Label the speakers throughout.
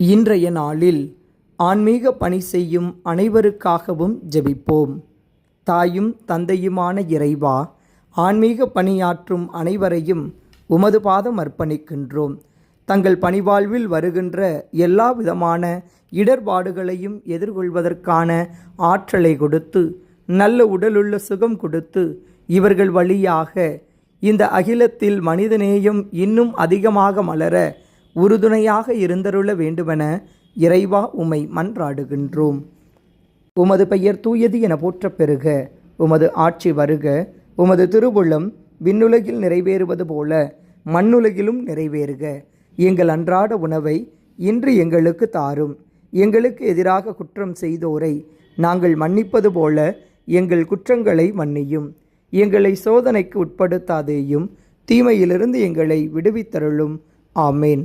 Speaker 1: இன்றைய நாளில் ஆன்மீக பணி செய்யும் அனைவருக்காகவும் ஜெபிப்போம். தாயும் தந்தையுமான இறைவா ஆன்மீக பணியாற்றும் அனைவரையும் உமது பாதம் அர்ப்பணிக்கின்றோம். தங்கள் பணிவாழ்வில் வருகின்ற எல்லா விதமான இடர்பாடுகளையும் எதிர்கொள்வதற்கான ஆற்றலை கொடுத்து நல்ல உடலுள்ள சுகம் கொடுத்து இவர்கள் வழியாக இந்த அகிலத்தில் மனிதநேயம் இன்னும் அதிகமாக மலர உறுதுணையாக இருந்தருள வேண்டுமென இறைவா உமை மன்றாடுகின்றோம். உமது பெயர் தூயது என போற்றப் பெறுக உமது ஆட்சி வருக உமது திருவுள்ளம் விண்ணுலகில் நிறைவேறுவது போல மண்ணுலகிலும் நிறைவேறுக. எங்கள் அன்றாட உணவை இன்று எங்களுக்கு தாரும். எங்களுக்கு எதிராக குற்றம் செய்தோரை நாங்கள் மன்னிப்பது போல எங்கள் குற்றங்களை மன்னியும். எங்களை சோதனைக்கு உட்படுத்தாதேயும் தீமையிலிருந்து எங்களை விடுவித்தருளும். ஆமேன்.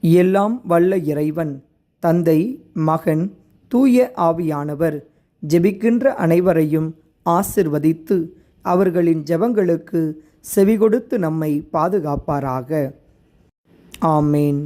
Speaker 1: எல்லாம் வல்ல இறைவன் தந்தை மகன் தூய ஆவியானவர் ஜெபிக்கின்ற அனைவரையும் ஆசிர்வதித்து அவர்களின் ஜெபங்களுக்கு செவிகொடுத்து நம்மை பாதுகாப்பாராக. ஆமேன்.